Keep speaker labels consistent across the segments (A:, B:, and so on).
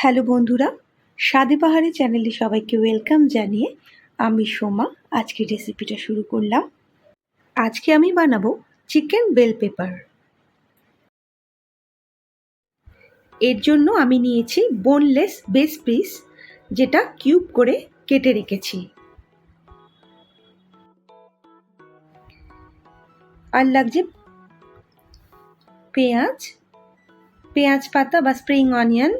A: Hello বন্ধুরা, স্বাদে পাহাড়ি চ্যানেলে সবাইকে ওয়েলকাম জানিয়ে আমি সোমা, আজকে রেসিপিটা শুরু করলাম। আজকে আমি বানাবো চিকেন বেল পেপার। এর জন্য আমি নিয়েছি বোনলেস বেস পিস যেটা কিউব করে কেটে রেখেছি। আর লাগছে পেঁয়াজ পেঁয়াজ পাতা বা স্প্রিং অনিয়ন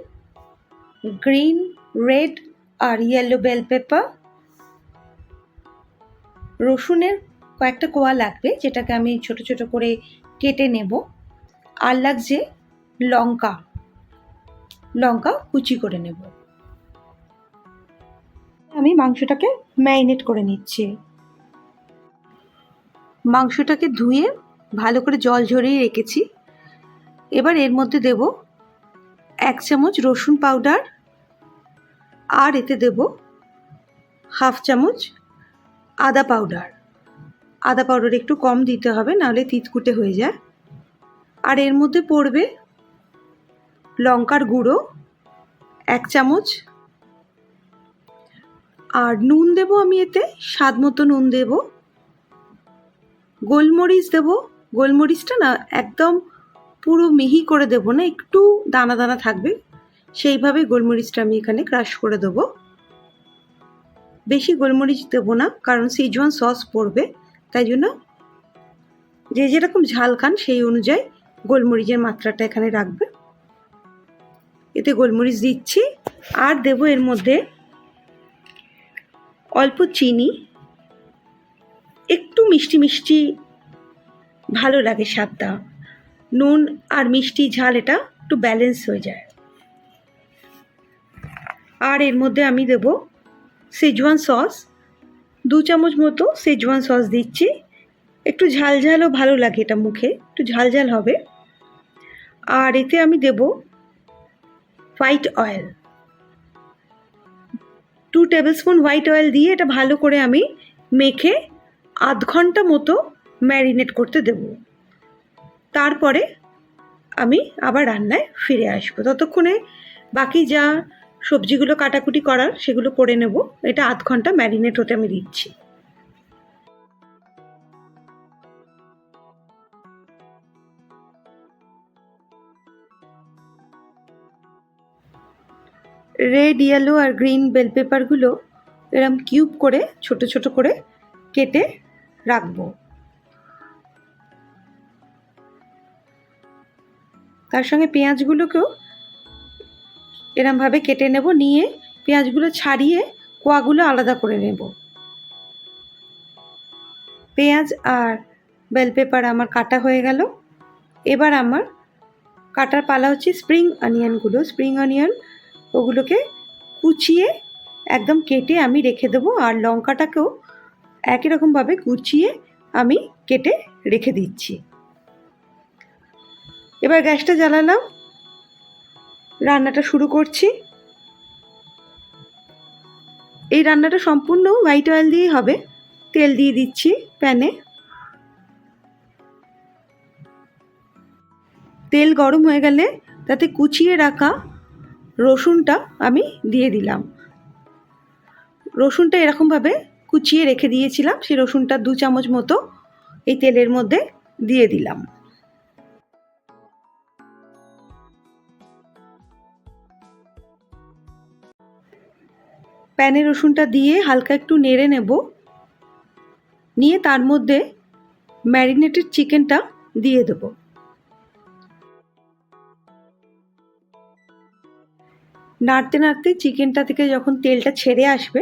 A: গ্রিন, রেড আর ইয়েলো বেল পেপার রসুনের কয়েকটা কোয়া লাগবে, যেটাকে আমি ছোট ছোট করে কেটে নেব। আর লাগছে লঙ্কা। লঙ্কা কুচি করে নেব। আমি মাংসটাকে ম্যারিনেট করে নিচ্ছি। মাংসটাকে ধুয়ে ভালো করে জল ঝরিয়ে রেখেছি। এবার এর মধ্যে দেব এক চামচ রসুন পাউডার আর এতে দেব হাফ চামচ আদা পাউডার। আদা পাউডার একটু কম দিতে হবে, নাহলে তিতকুটে হয়ে যায়। আর এর মধ্যে পড়বে লঙ্কার গুঁড়ো, এক চামচ। আর নুন দেব আমি এতে, স্বাদ মতো নুন দেব। গোলমরিচ দেব। গোলমরিচটা না একদম পুরো মিহি করে দেবো না, একটু দানা দানা থাকবে। সেইভাবে গোলমরিচটা আমি এখানে ক্রাশ করে দেবো। বেশি গোলমরিচ দেবো না, কারণ সিজওয়ান সস পড়বে, তাই জন্য যে যেরকম ঝাল খান সেই অনুযায়ী গোলমরিচের মাত্রাটা এখানে রাখবে। এতে গোলমরিচ দিচ্ছি, আর দেব এর মধ্যে অল্প চিনি। একটু মিষ্টি মিষ্টি ভালো লাগে স্বাদটা। নুন আর মিষ্টি ঝাল, এটা একটু ব্যালেন্স হয়ে যায়। আর এর মধ্যে আমি দেব সেজওয়ান সস দু চামচ মতো সেজওয়ান সস দিচ্ছি। একটু ঝাল ঝালও ভালো লাগে এটা মুখে, একটু ঝাল ঝাল হবে। আর এতে আমি দেব white oil two tablespoon white oil দিয়ে এটা ভালো করে আমি মেখে আধ ঘণ্টা মতো ম্যারিনেট করতে দেব। তারপরে আমি আবার রান্নায় ফিরে আসব। ততক্ষণে বাকি যা সবজিগুলো কাটাকুটি করার সেগুলো করে নেব। এটা আধ ঘণ্টা ম্যারিনেট হতে আমি দিচ্ছি। রেড, ইয়েলো আর গ্রিন বেল পেপারগুলো এরম কিউব করে, ছোট ছোট করে কেটে রাখব। তার সঙ্গে পেঁয়াজগুলোকেও এরমভাবে কেটে নেব, নিয়ে পেঁয়াজগুলো ছাড়িয়ে কোয়াগুলো আলাদা করে নেব। পেঁয়াজ আর বেল পেপার আমার কাটা হয়ে গেল। এবার আমার কাটার পালা হচ্ছে স্প্রিং অনিয়নগুলো। স্প্রিং অনিয়ন, ওগুলোকে কুচিয়ে একদম কেটে আমি রেখে দেবো আর লঙ্কাটাকেও একই রকমভাবে কুচিয়ে আমি কেটে রেখে দিচ্ছি। এবার গ্যাসটা জ্বালালাম। রান্নাটা শুরু করছি। এই রান্নাটা সম্পূর্ণ হোয়াইট অয়েল দিয়েই হবে। তেল দিয়ে দিচ্ছি প্যানে। তেল গরম হয়ে গেলে তাতে কুচিয়ে রাখা রসুনটা আমি দিয়ে দিলাম। রসুনটা এরকমভাবে কুচিয়ে রেখে দিয়েছিলাম, সেই রসুনটা দু চামচ মতো এই তেলের মধ্যে দিয়ে দিলাম। প্যানে রসুনটা দিয়ে হালকা একটু নেড়ে নেব। নিয়ে তার মধ্যে ম্যারিনেটেড চিকেনটা দিয়ে দেব। নাড়তে নাড়তে চিকেনটা থেকে যখন তেলটা ছেড়ে আসবে,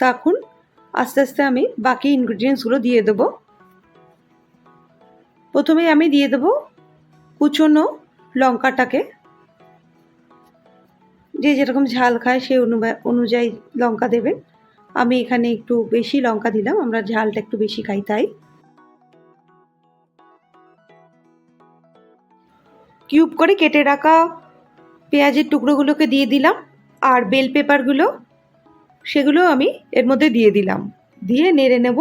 A: তখন আস্তে আস্তে আমি বাকি ইনগ্রিডিয়েন্টসগুলো দিয়ে দেবো। প্রথমে আমি দিয়ে দেবো কুচনো লঙ্কাটাকে। যে যেরকম ঝাল খায় সেই অনুযায়ী লঙ্কা দেবেন আমি এখানে একটু বেশি লঙ্কা দিলাম, আমরা ঝালটা একটু বেশি খাই তাই। কিউব করে কেটে রাখা পেঁয়াজের টুকরোগুলোকে দিয়ে দিলাম, আর বেল পেপারগুলো, সেগুলো আমি এর মধ্যে দিয়ে দিলাম। দিয়ে নেড়ে নেব।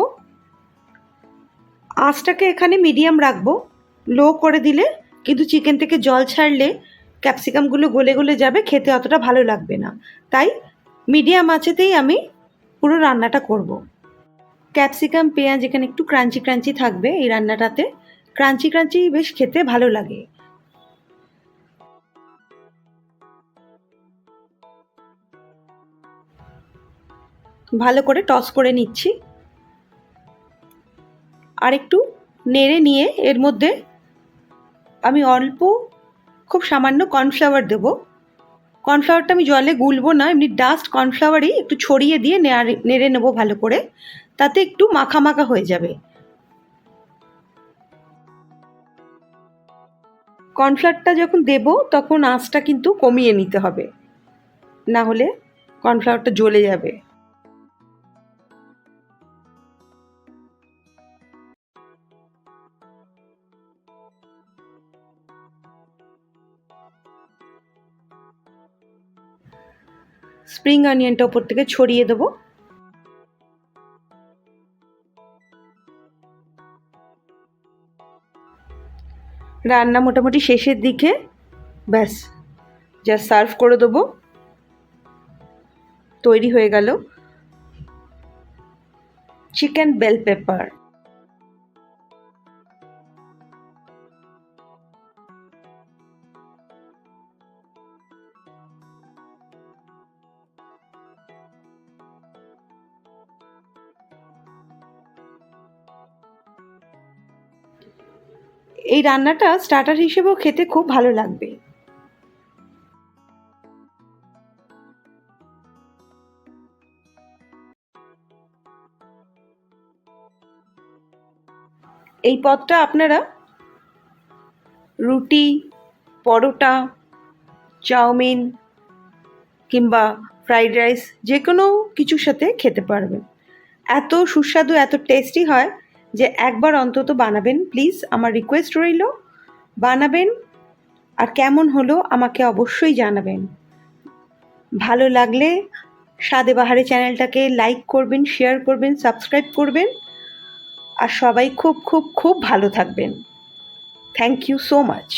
A: আঁচটাকে এখানে মিডিয়াম রাখব। লো করে দিলে কিন্তু চিকেন থেকে জল ছাড়লে ক্যাপসিকামগুলো গলে গলে যাবে, খেতে অতটা ভালো লাগবে না। তাই মিডিয়াম আঁচেতেই আমি পুরো রান্নাটা করব। ক্যাপসিকাম, পেঁয়াজ এখানে একটু ক্রাঞ্চি ক্রাঞ্চি থাকবে এই রান্নাটাতে। ক্রাঞ্চি ক্রাঞ্চি বেশ খেতে ভালো লাগে। ভালো করে টস করে নিচ্ছি। আর একটু নেড়ে নিয়ে এর মধ্যে আমি অল্প খুব সামান্য কর্নফ্লাওয়ার দেব। কর্নফ্লাওয়ারটা আমি জলে গুলবো না, এমনি ডাস্ট কর্নফ্লাওয়ারই একটু ছড়িয়ে দিয়ে নেড়ে নেব ভালো করে। তাতে একটু মাখা মাখা হয়ে যাবে। কর্নফ্লাওয়ারটা যখন দেব, তখন আঁচটা কিন্তু কমিয়ে নিতে হবে। না হলে কর্নফ্লাওয়ারটা জ্বলে যাবে। স্প্রিং অনিয়নটা ওপর থেকে ছড়িয়ে দেবো। রান্না মোটামুটি শেষের দিকে, ব্যাস যা সার্ভ করে দেবো। তৈরি হয়ে গেল। চিকেন বেল পেপার এই রান্নাটা স্টার্টার হিসেবেও খেতে খুব ভালো লাগবে। এই পদটা আপনারা রুটি, পরোটা, চাউমিন কিংবা ফ্রাইড রাইস যে কোনো কিছুর সাথে খেতে পারবেন। এত সুস্বাদু, এত টেস্টি হয় যে একবার অন্তত বানাবেন প্লিজ আমার রিকোয়েস্ট রইল। বানাবেন আর কেমন হলো আমাকে অবশ্যই জানাবেন। ভালো লাগলে সাদে বাহারে চ্যানেলটাকে লাইক করবেন শেয়ার করবেন সাবস্ক্রাইব করবেন। আর সবাই খুব খুব খুব ভালো থাকবেন। Thank you so much